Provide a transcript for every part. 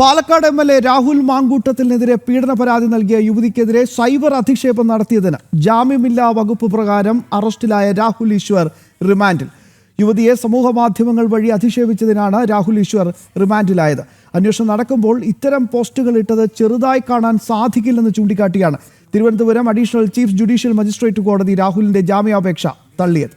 Palakkad M L A Rahul മാങ്കൂട്ടത്തിനെതിരെ പീഡന പരാതി നൽകിയ യുവതിക്കെതിരെ സൈബർ അധിക്ഷേപം നടത്തിയതിന് ജാമ്യമില്ലാ വകുപ്പ് പ്രകാരം അറസ്റ്റിലായ രാഹുൽ ഈശ്വർ റിമാൻഡിൽ. യുവതിയെ സമൂഹ മാധ്യമങ്ങൾ വഴി അധിക്ഷേപിച്ചതിനാണ് രാഹുൽ ഈശ്വർ റിമാൻഡിലായത്. അന്വേഷണം നടക്കുമ്പോൾ ഇത്തരം പോസ്റ്റുകൾ ഇട്ടത് ചെറുതായി കാണാൻ സാധിക്കില്ലെന്ന് ചൂണ്ടിക്കാട്ടിയാണ്. Thiruvananthapuram additional chief judicial magistrate കോടതി രാഹുലിന്റെ ജാമ്യാപേക്ഷ തള്ളിയത്.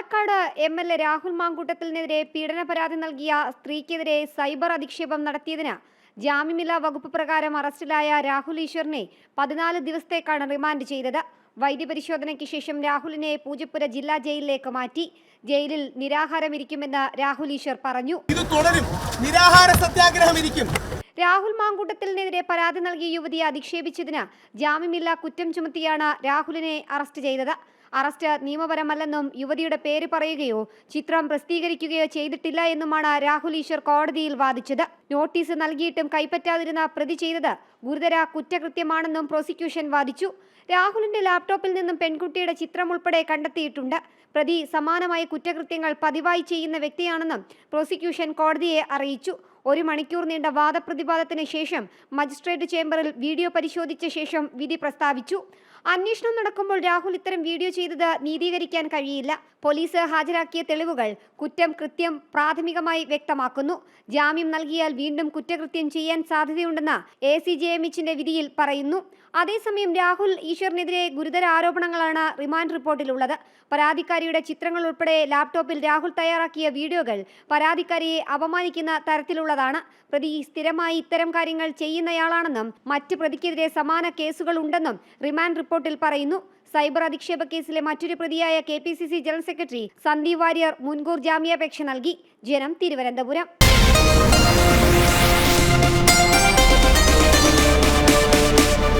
Palakkad M L A Rahul മാങ്കൂട്ടത്തിനെതിരെ പീഡന പരാതി നൽകിയ സ്ത്രീക്കെതിരെ സൈബർ അധിക്ഷേപം നടത്തിയതിന് ജാമ്യമില്ലാ വകുപ്പ് പ്രകാരം അറസ്റ്റിലായ രാഹുൽ ഈശ്വറിനെ പതിനാല് ദിവസത്തേക്കാണ് റിമാൻഡ് ചെയ്തത്. വൈദ്യപരിശോധനയ്ക്ക് ശേഷം രാഹുലിനെ പൂജപ്പുര ജില്ലാ ജയിലിലേക്ക് മാറ്റി. ജയിലിൽ നിരാഹാരമിരിക്കുമെന്ന് രാഹുൽ ഈശ്വർ പറഞ്ഞു. ഇത് തുടരും. നിരാഹാര സത്യാഗ്രഹം ഇരിക്കും. രാഹുൽ മാങ്കൂട്ടത്തിനെതിരെ പരാതി നൽകിയ യുവതിയെ അധിക്ഷേപിച്ചതിന് ജാമ്യമില്ലാ കുറ്റം ചുമത്തിയാണ് രാഹുലിനെ അറസ്റ്റ് ചെയ്തത്. അറസ്റ്റ് നിയമപരമല്ലെന്നും യുവതിയുടെ പേര് പറയുകയോ ചിത്രം പ്രസിദ്ധീകരിക്കുകയോ ചെയ്തിട്ടില്ല എന്നുമാണ് രാഹുൽ ഈശ്വർ കോടതിയിൽ വാദിച്ചത്. നോട്ടീസ് നൽകിയിട്ടും കൈപ്പറ്റാതിരുന്ന പ്രതി ചെയ്തത് ഗുരുതര കുറ്റകൃത്യമാണെന്നും പ്രോസിക്യൂഷൻ വാദിച്ചു. രാഹുലിന്റെ ലാപ്ടോപ്പിൽ നിന്നും പെൺകുട്ടിയുടെ ചിത്രം ഉൾപ്പെടെ കണ്ടെത്തിയിട്ടുണ്ട്. പ്രതി സമാനമായ കുറ്റകൃത്യങ്ങൾ പതിവായി ചെയ്യുന്ന വ്യക്തിയാണെന്നും പ്രോസിക്യൂഷൻ കോടതിയെ അറിയിച്ചു. ഒരു മണിക്കൂർ നീണ്ട വാദപ്രതിവാദത്തിന് ശേഷം മജിസ്ട്രേറ്റ് ചേംബറിൽ വീഡിയോ പരിശോധിച്ച ശേഷം വിധി പ്രസ്താവിച്ചു. അന്വേഷണം നടക്കുമ്പോൾ രാഹുൽ ഇത്തരം വീഡിയോ ചെയ്തത് നീതീകരിക്കാൻ കഴിയില്ല. പോലീസ് ഹാജരാക്കിയ തെളിവുകൾ കുറ്റം കൃത്യം പ്രാഥമികമായി വ്യക്തമാക്കുന്നു. ജാമ്യം നൽകിയാൽ വീണ്ടും കുറ്റകൃത്യം ചെയ്യാൻ സാധ്യതയുണ്ടെന്ന് എ സി ജെ എം എച്ചിന്റെ വിധിയിൽ പറയുന്നു. അതേസമയം രാഹുൽ ഈശ്വറിനെതിരെ ഗുരുതര ആരോപണങ്ങളാണ് റിമാൻഡ് റിപ്പോർട്ടിലുള്ളത്. പരാതിക്കാരിയുടെ ചിത്രങ്ങൾ ഉൾപ്പെടെ ലാപ്ടോപ്പിൽ രാഹുൽ തയ്യാറാക്കിയ വീഡിയോകൾ പരാതിക്കാരിയെ അപമാനിക്കുന്ന തരത്തിലുള്ളതാണ് പ്രതി സ്ഥിരമായി ഇത്തരം കാര്യങ്ങൾ ചെയ്യുന്നയാളാണെന്നും മറ്റ് പ്രതിക്കെതിരെ സമാന കേസുകൾ ഉണ്ടെന്നും റിമാൻഡ് റിപ്പോർട്ടിൽ പറയുന്നു. സൈബർ അധിക്ഷേപ കേസിലെ മറ്റൊരു പ്രതിയായ K P C C general secretary Sandeep Warrier മുൻകൂർ ജാമ്യാപേക്ഷ നൽകി. ജനം തിരുവനന്തപുരം.